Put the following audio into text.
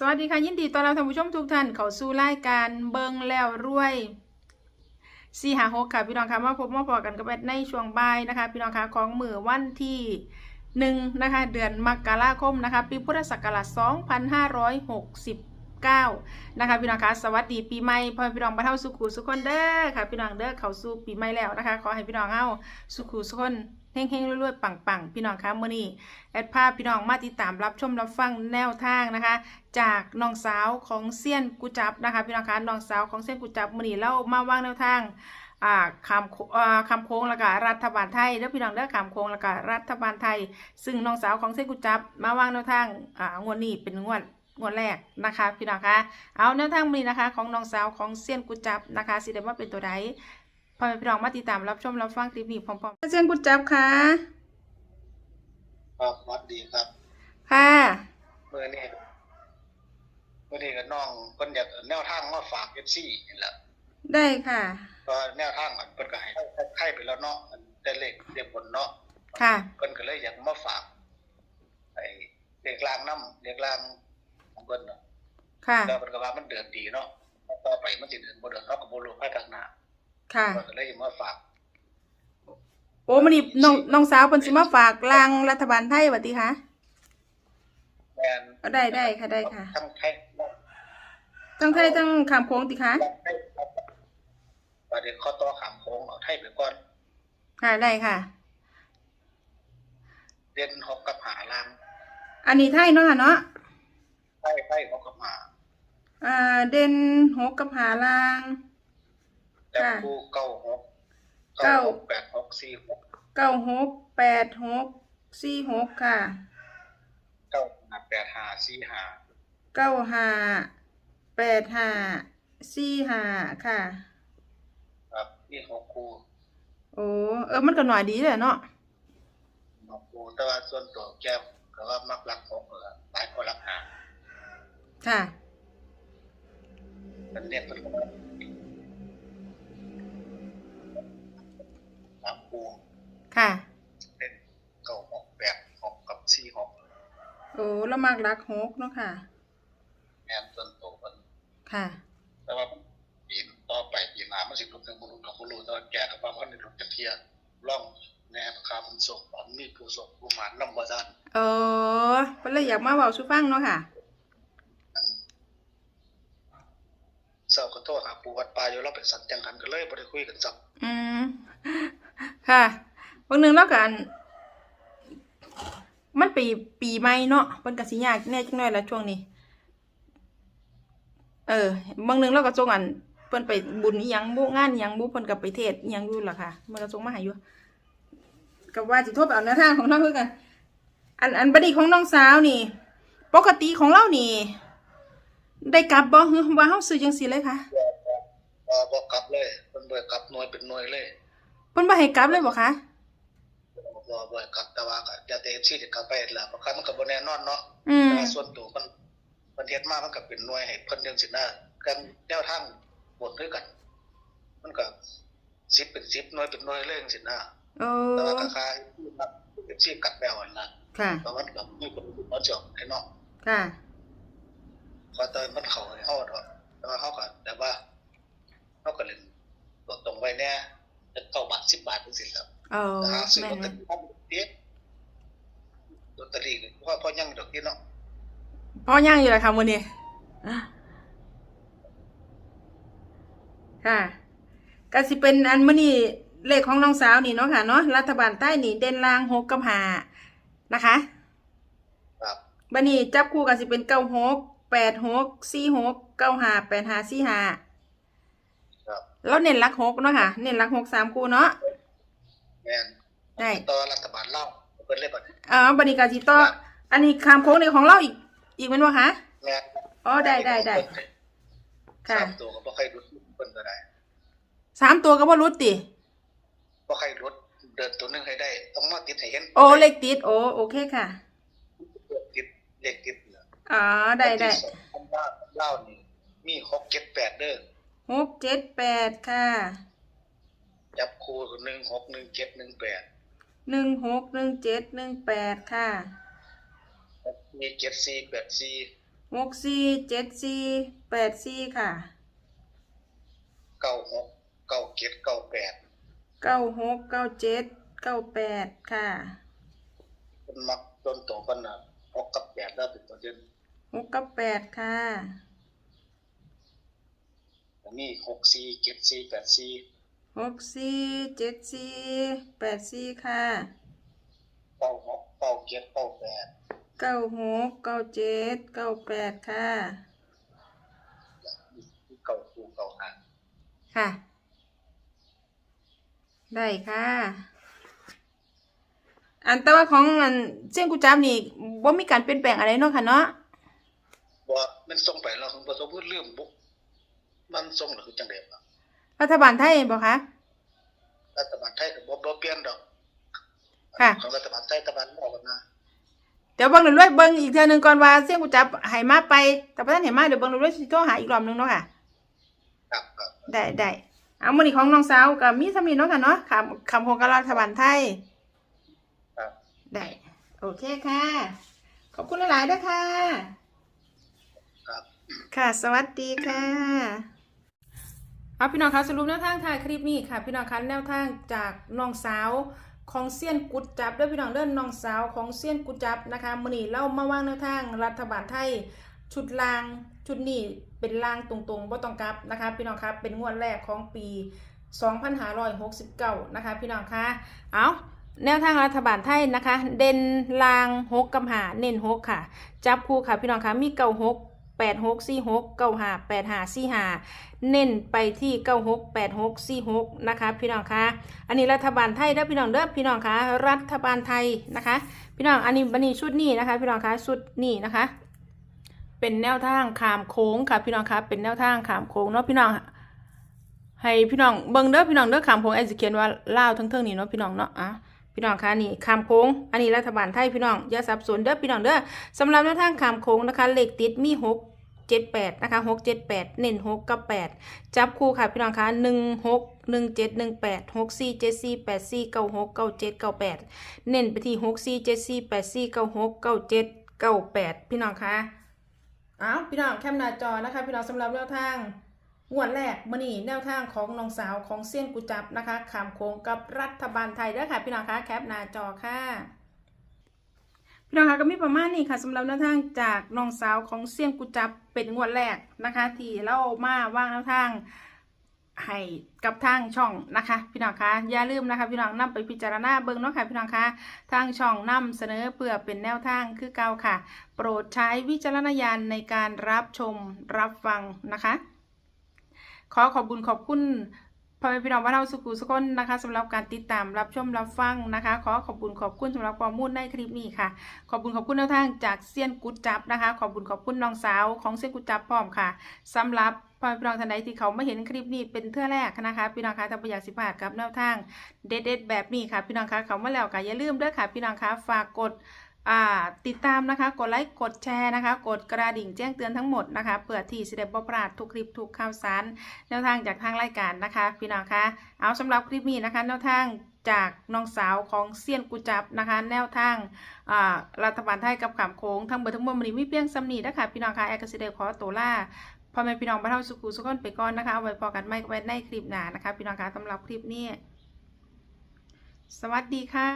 สวัสดีค่ะ ยินดีต้อนรับท่านผู้ชมทุกท่านเข้าสู่รายการเบิงแล้วรวยสี่หาหกค่ะ พี่น้องคะมาพบมาพอกันกับแอดในช่วงบ่ายนะคะ พี่น้องคะของมือวันที่หนึ่งนะคะ เดือนมกราคมนะคะ ปีพุทธศักราช2569นะคะพี่น้องคะสวัสดีปีใหม่พ่อพี่น้องบ้านเฮาสุขุสุขคนเด้อค่ะพี่น้องเด้อเข้าสู่ปีใหม่แล้วนะคะ ขอให้พี่น้องเฮาสุขุสุขคน เฮงๆรวยๆปังๆ พี่น้องคะมื้อนี้แอดภาพพี่น้องมาติดตามรับชมรับฟังแนวทางนะคะ จากน้องสาวของเซียนกุจับนะคะพี่น้องคะน้องสาวของเซียนกุจับมือนี้เล่ามาวางแนวทางอ่าคำโคอ่าคำโค้งแล้วก็รัฐบาลไทยแล้วพี่น้องเด้อคำโค้งแล้วก็รัฐบาลไทย ซึ่งน้องสาวของเซียนกุจับมาวางแนวทางอ่างวดนี้เป็นงวดงวดแรกนะคะพี่น้องคะเอาแนวทางมือนี้นะคะ ของน้องสาวของเซียนกุจับนะคะสิได้ว่าเป็นตัวใด พอแม่พี่น้องมาติดตามรับชมรับฟังคลิปนี้พร้อมๆเซียนกุจับค่ะ ครับสวัสดีครับค่ะเมื่อนี้เมื่อนี้ก็น้องเพิ่นอยากแนวทางมาฝากเอฟซีนี่แหละได้ค่ะ ก็แนวทางมันเพิ่นก็ให้ให้ไปแล้วเนาะมันได้เลขเรียบบนเนาะค่ะ เพิ่นก็เลยอยากมาฝากไอ้เลขล่างน้ำเลขล่างของเพิ่นเนาะค่ะ แล้วเพิ่นก็ว่ามันเดินดีเนาะต่อไปมันสิเดินบ่เดินเนาะก็บ่รู้ภายข้างหน้า ค่ะเพิ่นก็เลยอยากมาฝากโอ้มันนี่น้องน้องสาวเพิ่นสิมาฝากรางรัฐบาลไทยบัดนี้คะแม่นเอาได้ได้ค่ะได้ค่ะ ทั้งไทยทั้งไทยทั้งคำโค้งติคะประเด็นข้อต่อขามโค้งเอาไทยไปก่อน ค่ะได้ค่ะ เรียนหกกับหาล่างอันนี้ไทยเนาะค่ะเนาะไทยไทยหกกับหาอ่าเด่นหกกับหาลาง จับค่ะคู่เก้าหกเก้าหกแปดหกสี่หกเก้าหกแปดหกสี่หกค่ะเก้าห้าแปดห้าสี่ห้าเก้าห้าแปดห้าสี่ห้าค่ะครับนี่หกคู่โอ้เออมันก็หน่อยดีเลยเนาะหกคู่แต่ว่าส่วนตัวแก้วก็ว่ามักรักหกเออหลายคนรักหาค่ะเป็นเนี่ยเป็นคนสามคู่ ค่ะ เป็นเก้าหกแปดหกกับสี่หก โอ้ แล้วมากรักหกเนาะค่ะ แมนส่วนตัวมันค่ะ แต่ว่าปีต่อไปปีหน้ามันสิลดถึงบุรุษกับบุรุษแต่ว่าแกกับว่ามันในลดจะเทียร่องแนบคามันส่งตอนมีผู้ส่งผู้หมานนำบ่ทันเออเพิ่นเลยอยากมาเว้าสู่ฟังเนาะค่ะ เศร้าก็โทษหาปูวัดป่าอยู่เราเป็นสัตว์จังกันก็เลยบ่ได้คุยกันซับอืม ค่ะบางหนึ่งแล้วกัน มันปีปีใหม่เนาะเพิ่นก็สิยากแน่จังน้อยละช่วงนี้ เออบางหนึ่งเราก็ส่งอันเพิ่นไปบุญอีหยังบุงานอีหยังบุเพิ่นก็ไปเทศน์อีหยังอยู่ล่ะค่ะมันก็ส่งมาให้อยู่ก็ว่าสิโทรไปเอาแนวทางของเราคือกันอันอันบัดนี้ของน้องสาวนี่ ปกติของเรานี่ ได้กลับบ่ฮึว่าเฮาซื้อจังซี่เลยค่ะบ่บ่กลับเลยเพิ่นบ่ให้กลับหน่วยเป็นหน่วยเลยเพิ่นบ่ให้กลับเลยบ่คะ บ่บ่ให้กลับแต่ว่าก็อย่าแต่ชื่อจะกลับไปล่ะเพราะคันมันก็บ่แน่นอนเนาะอืมแต่ว่าส่วนตัวมันมันเฮ็ดมามันก็เป็นหน่วยให้เพิ่นจังซี่นะกันแนวทางบทด้วยกัน มันก็10เป็น10หน่วยเป็นหน่วยเลยจังซี่นะโอ้แต่ว่าก็คล้ายๆชื่อกัดแปลว่านั่นค่ะแต่ว่ามันก็มีคนมาจอกให้เนาะ ค่ะ พอเติมมันเข้าให้เฮาดอกแต่ว่าเฮาก็แต่ว่าเฮาก็เล่นตัวตรงไว้แน่จะเก้าบาท10บาทจังซี่แหล้วเออหาซื้อแม่ลอนตเตอแม่นรี่เตี้ยลอตเตอรี่ก็ว่าพอยังดอกที่เนาะพ่อย่างอยู่เลยค่ะมื้อนี้ค่ะก็สิเป็นอันมื้อนี้เลขของน้องสาวนี่เนาะค่ะเนาะรัฐบาลใต้นี่เด่นล่างหกกับห้านะคะครับบัดนี้จับคู่ก็สิเป็นเก้าหกแปดหกสี่หกเก้าห้าแปดห้าสี่ห้าครับแล้วเน้นหลักหกเนาะค่ะ เน้นหลักหกสามคู่เนาะ แม่นได้ต่อรัฐบาลเล่าเพิ่นเลยบัดนี้อ่าบัดนี้ก็สิต่ออันนี้คำโค้งในของเราอีก อีกแม่นบ่คะแม่นอ๋อได้ได้ได้ค่ะสามตัวก็บ่ค่อยรุดเพิ่นก็ได้สามตัวก็บ่รุดติบ่ค่อยรุดเดินตัวหนึงให้ได้ ต้องมาติดให้เห็นโอ้เลขติดโอ้โอเคค่ะติดเลขติดเหลืออ๋อได้ได้ที่สองเล่าเล่านี่มี6 7 8เด้อหกเจ็ดแปดค่ะ จับคู่1 6 1 7 1 8หนึ่งหกหนึ่งเจ็ดหนึ่งแปดค่ะมี7 4 8 4หกสี่เจ็ดสี่แปดสี่ค่ะเก้าหกเก้าเจ็ดเก้าแปดเก้าหกเก้าเจ็ดเก้าแปดค่ะคนมักต้นโตกันนะหกกับแปดแล้วเป็นตัวเด่นหกกับแปดค่ะอันนี้หกสี่เจ็ดสี่แปดสี่ หกสี่เจ็ดสี่แปดสี่ค่ะเก้าหกเก้าเจ็ดเก้าแปดเก้าหกเก้าเจ็ดเก้าแปดค่ะเก้าคู่เก้าหางค่ะ ได้ค่ะ อันแต่ว่าของอันเส้นกุจับนี่บ่มีการเปลี่ยนแปลงอะไรเนาะค่ะเนาะว่ามันส่งไปเราถึงประสบเรื่องบุกมันส่งหรือจังเด็ด รัฐบาลไทยบ่คะ รัฐบาลไทยกับบ่บ่เปลี่ยนดอกค่ะ ของรัฐบาลไทยรัฐบาลออกกันนะเดี๋ยวเบิ่งรวยๆเบิ่งอีกเทื่อหนึงก่อนว่าเส้นกุจับให้มาไป แต่บ่ทันให้มาเดี๋ยวเบิ่งรวยๆสิโทรหาอีกรอบหนึงเนาะค่ะ ครับครับได้ได้เอามื้อนี้ของน้องสาวก็มีสำนีเนาะค่ะเนาะคำคำโครงการรัฐบาลไทย ครับได้ โอเคค่ะ ขอบคุณหลายๆด้วยค่ะ ครับ ค่ะ สวัสดีค่ะ เอาพี่น้องคะสรุปแนวทางถ่ายคลิปนี้ค่ะ พี่น้องคะแนวทางจากน้องสาวของเซียนกุดจับเด้อพี่น้องเด้อน้องสาวของเซียนกุดจับนะคะมื้อนี้เรามาว่างแนวทางรัฐบาลไทยชุดลางชุดนี้เป็นลางตรงๆบ่ต้องกลับนะคะ พี่น้องคะเป็นงวดแรกของปี 2569 นะคะ พี่น้องคะเอาแนวทางรัฐบาลไทยนะคะ เด่นลาง6กกำหาเน้น6ค่ะ จับคู่ค่ะพี่น้องคะมีเก้าหก แปดหกสี่หกเก้าห้าแปดห้าสี่ห้าเน้นไปที่เก้าหกแปดหกสี่หกนะคะพี่น้องคะอันนี้รัฐบาลไทยเด้อพี่น้องเด้อพี่น้องคะรัฐบาลไทยนะคะ พี่น้องอันนี้บันนี้ชุดนี้นะคะ พี่น้องคะชุดนี้นะคะ เป็นแนวทางขามโค้งค่ะพี่น้องคะเป็นแนวทางขามโค้งเนาะพี่น้องให้พี่น้องเบิ่งเด้อพี่น้องเด้อขามโค้งไอ้สิเขียนว่าเล่าทั้งเทิงนี่เนาะพี่น้องเนาะอะ พี่น้องคะนี่ขามโค้ง อันนี้รัฐบาลไทยพี่น้องอย่าสับสนเด้อพี่น้องเด้อสำหรับแนวทางขามโค้งนะคะเลขติดมีหกเจ็ดแปดนะคะหกเจ็ดแปดเน้นหกกับแปดจับคู่ค่ะพี่น้องคะหนึ่งหกหนึ่งเจ็ดหนึ่งแปดหกสี่เจ็ดสี่แปดสี่เก้าหกเก้าเจ็ดเก้าแปดเน้นไปที่หกสี่เจ็ดสี่แปดสี่เก้าหกเก้าเจ็ดเก้าแปดพี่น้องคะอ้าวพี่น้องแคมหน้าจอนะคะ พี่น้องสำหรับแนวทาง งวดแรกมื่อนี้แนวทางของน้องสาวของเซียนกุจับนะคะขามโค้งกับรัฐบาลไทยด้อค่ะพี่น้องคะแคปหน้าจอค่ะพี่น้องคะก็มีประมาณนี้ค่ะสำหรับแนวทางจากน้องสาวของเซียนกุจับเป็นงวดแรกนะคะ ที่เรามาว่างแนวทางให้กับทางช่องนะคะ พี่น้องคะอย่าลืมนะคะ พี่น้องนำไปพิจารณาเบิ่งเนาะค่ะพี่น้องคะทางช่องนำเสนอเพื่อเป็นแนวทางคือเก่าค่ะ โปรดใช้วิจารณญาณในการรับชมรับฟังนะคะ ขอขอบคุณขอบคุณพ่อแม่พี่น้องบ้านเราสุขุสุคนนะคะสำหรับการติดตามรับชมรับฟังนะคะ ขอขอบคุณขอบคุณสำหรับข้อมูลในคลิปนี้ค่ะ ขอบคุณขอบคุณแนวทางจากเซียนกุดจับนะคะ ขอบคุณขอบคุณน้องสาวของเซียนกุดจับพร้อมค่ะสำหรับพ่อแม่พี่น้องท่านใดที่เขาไม่เห็นคลิปนี้เป็นเทื่อแรกนะคะ พี่น้องคะถ้าประหยัดสิบาทกับแนวทางเด็ดๆแบบนี้ค่ะ พี่น้องคะเขามาแล้วก็อย่าลืมเด้อค่ะ พี่น้องคะฝากกด ติดตามนะคะ กดไลค์ กดแชร์นะคะ กดกระดิ่งแจ้งเตือนทั้งหมดนะคะ เพื่อที่จะได้บ่พลาดทุกคลิปทุกข่าวสารแนวทางจากทางรายการนะคะ พี่น้องคะเอาสำหรับคลิปนี้นะคะแนวทางจากน้องสาวของเซียนกุจับนะคะ แนวทางรัฐบาลไทยกับขามโค้งทั้งเบอร์ทั้งมวลมันนี้มีเพียงสำนีนะคะพี่น้องคะแอร์กสิเดขอตัวล่าพ่อแม่พี่น้องบ้านเฮาสุขุสุขคนไปก่อนนะคะเอาไว้พอกันไม่ไว้ในคลิปหนานะคะ พี่น้องคะสำหรับคลิปนี้ สวัสดีค่ะ